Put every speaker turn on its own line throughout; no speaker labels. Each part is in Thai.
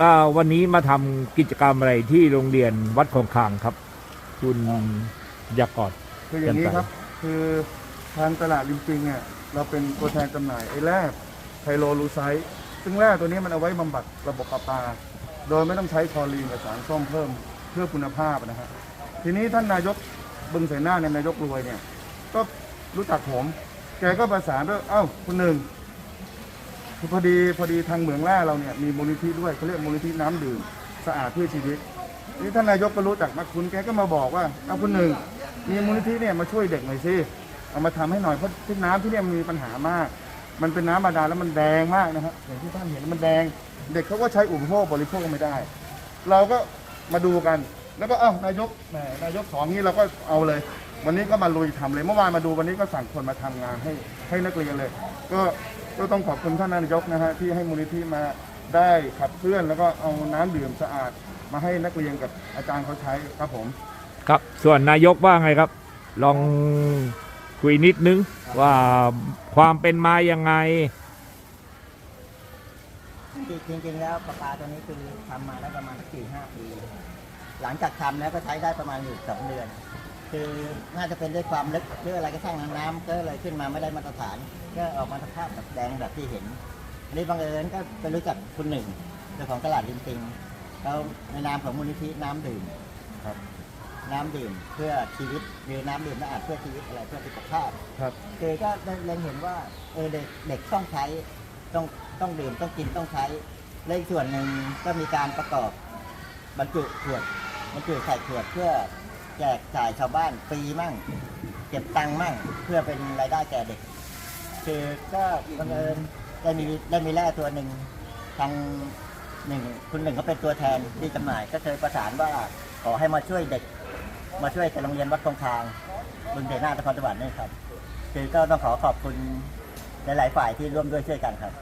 อ่าวันนี้มาทำกิจกรรมอะไรที่โรงเรียนวัดคงคางครับ คุณยากร
คืออย่างนี้
จำกัด
ครับ คือทางตลาดริมปิงเนี่ยเราเป็นตัวแทนจำหน่ายไอ้แร่ไพโลลูไซต์ซึ่งแร่ตัวนี้มันเอาไว้บำบัดระบบประปา โดยไม่ต้องใช้คลอรีนกับสารส้มเพิ่มเพื่อคุณภาพนะฮะทีนี้ท่านนายกบึงเสนาเนี่ยนายกรวยเนี่ย ก็รู้จักผม แกก็ประสานว่าเอ้าคุณหนึ่ง คือพอดีพอดีทางเหมืองแร่เราเนี่ยมีมูลนิธิด้วยเขาเรียกมูลนิธิน้ำดื่มสะอาดเพื่อชีวิตนี่ท่านนายกก็รู้จักมาคุณแกก็มาบอกว่าเอาคุณหนึ่งมีมูลนิธิเนี่ยมาช่วยเด็กหน่อยสิเอามาทำให้หน่อยเพราะที่น้ำที่เนี่ยมันมีปัญหามาก มันเป็นน้ำบาดาลแล้วมันแดงมากนะครับอย่างที่ท่านเห็นมันแดง เด็กเขาก็ใช้อุปโภคบริโภคไม่ได้ เราก็มาดูกัน แล้วก็เอ้านายกแหมนายกของนี้เราก็เอาเลย วันนี้ก็มาลุยทำเลย เมื่อวานมาดูวันนี้ก็สั่งคนมาทำงานให้ให้นักเรียนเลย ก็ ก็ต้องขอบคุณท่านนายกนะฮะที่ให้มูลนิธิมาได้ขับเคลื่อน แล้วก็เอาน้ำดื่มสะอาด มาให้นักเรียนกับอาจารย์เขาใช้ครับผม
ครับ ส่วนนายกว่าไงครับ ลองคุยนิดนึงว่าความเป็นมายังไง
จริงๆแล้วประปาตัวนี้คือทำมาได้ประมาณสี่ห้าปี หลังจากทำแล้วก็ใช้ได้ประมาณอยู่สองเดือน คือน่าจะเป็นด้วยความลึกหรืออะไรก็ช่างน้ำน้ำก็เลยขึ้นมาไม่ได้มาตรฐาน ก็ออกมาสภาพแบบแดงแบบที่เห็นอันนี้บังเอิญก็ไปรู้จักคุณหนึ่งเจ้าของตลาดริมปิงเขาในนามของมูลนิธิน้ำดื่ม
ครับ
น้ำดื่มเพื่อชีวิตหรือน้ำดื่มสะอาดเพื่อชีวิตอะไรเพื่อสุขภาพ
ครับ
คือก็ได้เล็งเห็นว่าเออเด็กเด็กต้องใช้ต้องต้องดื่มต้องกินต้องใช้และอีกส่วนหนึ่งก็มีการประกอบบรรจุขวดบรรจุใส่ขวดเพื่อ แจกจ่ายชาวบ้านฟรีมั่ง เก็บตังค์มั่ง เพื่อเป็นรายได้แก่เด็ก คือก็บังเอิญได้มีได้มีแร่ตัวหนึ่งทางหนึ่งคุณหนึ่งก็เป็นตัวแทนที่จำหน่าย ก็เคยประสานว่าขอให้มาช่วยเด็ก มาช่วยกับโรงเรียนวัดคงคางบึงเดนาตะครสวรรค์นี่ครับ คือก็ต้องขอขอบคุณหลายๆฝ่ายที่ร่วมด้วยช่วยกันครับ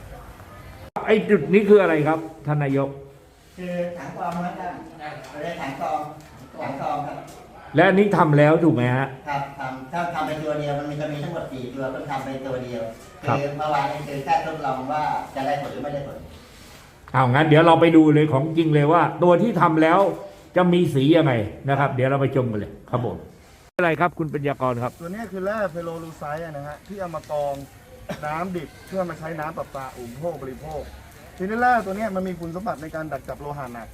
ไอ้จุดนี้คืออะไรครับท่านนายก
คือถังกรองนะครับเราได้ถังกรองถังกรองครับ
และอันนี้ทำแล้วถูกไหมฮะ
ครับทำถ้าทำเป็นตัวเดียวมันมีจะมีทั้งหมดสี่ตัวต้องทำเป็นตัวเดียว
ครับ
คือเมื่อวานนี้คือแค่ทดลองว่าจะได้ผลหรือไม่ได้ผล
เอางั้นเดี๋ยวเราไปดูเลยของจริงเลยว่า ตัวที่ทำแล้วจะมีสียังไงนะครับ เดี๋ยวเราไปชมกันเลยครับผมอะไรครับคุณปัญญากรครับ
ตัวนี้คือแร่เพโลลูไซต์อะนะฮะที่เอามากรองน้ำดิบเพื่อมาใช้น้ำประปาอุปโภคบริโภค ทีนี้แร่ตัวเนี้ยมันมีคุณสมบัติในการดักจับโลหะหนัก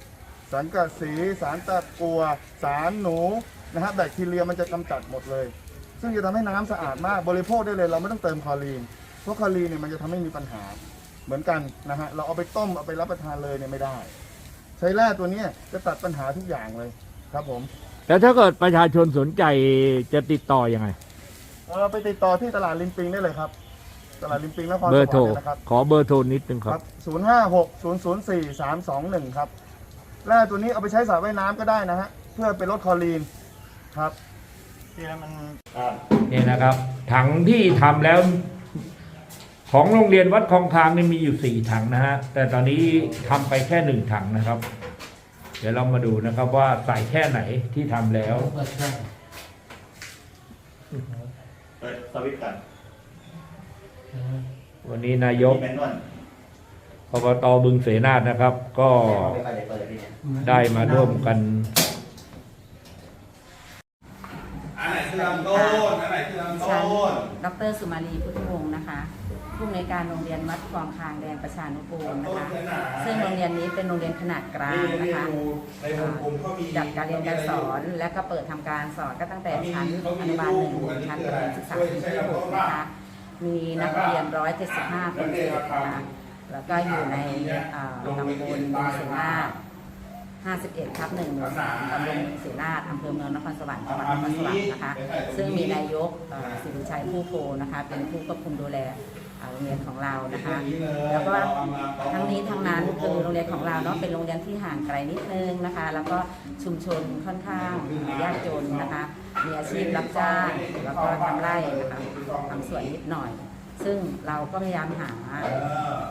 สารกัดสีสารตะกัว สารหนู นะฮะแบคทีเรียมันจะกำจัดหมดเลย ซึ่งจะทำให้น้ำสะอาดมากบริโภคได้เลย เราไม่ต้องเติมคลอรีนเพราะคลอรีนเนี่ยมันจะทำให้มีปัญหาเหมือนกันนะฮะเราเอาไปต้มเอาไปรับประทานเลยเนี่ยไม่ได้ ใช้แร่ตัวเนี้ยจะตัดปัญหาทุกอย่างเลยครับผม
แล้วถ้าเกิดประชาชนสนใจจะติดต่อยังไง
เออไปติดต่อที่ตลาดลิมปิงได้เลยครับ ตลาดลิมปิงนครส
เบ
ว
อ
รร
ร์โทร
ค์นะครับ
ขอเบอร์โทรนิดนึงค
ค
รั
รับบศูนย์ห้าหกศูนย์ศูนย์สี่สามสองหนึ่งครับแร่ตัวนี้เอาไปใช้สระว่ายน้ำก็ได้นะฮะเพื่อไปลดคลอรีน ครับที่แล้วมันครับ
นี่นะครับ ถังที่ทำแล้ว ของโรงเรียนวัดคลองคางนี่มีอยู่สี่ถังนะฮะแต่ตอนนี้ทำไปแค่หนึ่งถังนะครับ เดี๋ยวเรามาดูนะครับว่าใส่แค่ไหนที่ทำแล้ว
เปิดสวิตช์กัน
วันนี้นายก
มีแมนนวล
อบตบึงเสนาทนะครับ ก็
ไม่ค่อยได้เปิดพี่เนี่ย
ได้มาร่วมกัน
อันไหน คือลำต้นอันไหนคือลำ
ฉั
ต้
น
น
ดรสุมาลีพุทธวงศ์นะคะผู้อำนวยการโรงเรียนวัดคลองคางแดงประชานุกูลนะคะ ซึ่งโรงเรียนนี้เป็นโรงเรียนขนาดกลางนะคะ
ในวงกลมเขามี
จัดการเรียนการสอนและก็เปิดทำการสอนก็ตั้งแต่ชั้นอนุบาลหนึ่งถึงชั้นประถมศึกษาปีที่หกนะคะมีนักเรียน175คนเศษนะคะแล้วก็อยู่ในเอ่อตำบลบึงเสนาท 51ทับ1หมู่3ตำบลบึงเสนาทอำเภอเมืองนครสวรรค์จังหวัดนครสวรรค์นะคะ ซึ่งมีนายกเอ่อสิริชัยผู้โพนะคะ เป็นผู้ควบคุมดูแลเอ่อโรงเรียนของเรานะคะ แล้วก็ทั้งนี้ทั้งนั้นคือโรงเรียนของเราเนาะเป็นโรงเรียนที่ห่างไกลนิดนึงนะคะ แล้วก็ชุมชนค่อนข้างยากจนนะคะ มีอาชีพรับจ้างแล้วก็ทำไร่นะคะทำสวนนิดหน่อย ซึ่งเราก็พยายามหา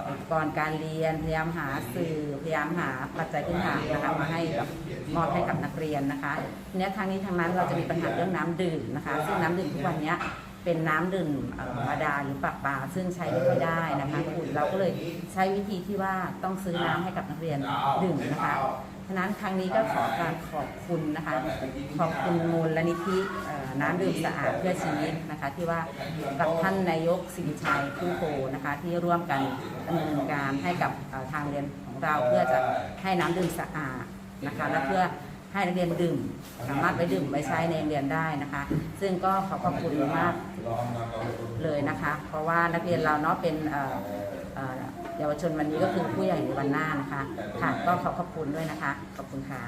อุปกรณ์การเรียน พยายามหาสื่อ พยายามหาปัจจัยพื้นฐานนะคะมาให้กับมอบให้กับนักเรียนนะคะทีเนี้ยทางนี้ทางนั้นเราจะมีปัญหาเรื่องน้ำดื่มนะคะ ซึ่งน้ำดื่มทุกวันเนี้ยเป็นน้ำดื่มเอ่อมดาหรือปากปลาซึ่งใช้ไม่ค่อยได้นะคะคุณเราก็เลยใช้วิธีที่ว่าต้องซื้อน้ำให้กับนักเรียนดื่มนะคะ ฉะนั้นครั้งนี้ก็ขอการขอบคุณนะคะ ขอบคุณมูลนิธิน้ำดื่มสะอาดเพื่อชีวิตนะคะ ที่ว่ากับท่านนายกสิริชัยผู้โพนะคะ ที่ร่วมกันดำเนินการให้กับทางเรียนของเราเพื่อจะให้น้ำดื่มสะอาดนะคะและเพื่อ ให้นักเรียนดื่ม สามารถไปดื่มไปใช้ในโรงเรียนได้นะคะ ซึ่งก็ขอขอบคุณมากเลยนะคะ เพราะว่านักเรียนเราเนาะเป็นเอ่อเอ่อเยาวชนวันนี้ก็คือผู้ใหญ่ในวันหน้านะคะค่ะก็ขอขอบคุณด้วยนะคะ ขอบคุณค่ะ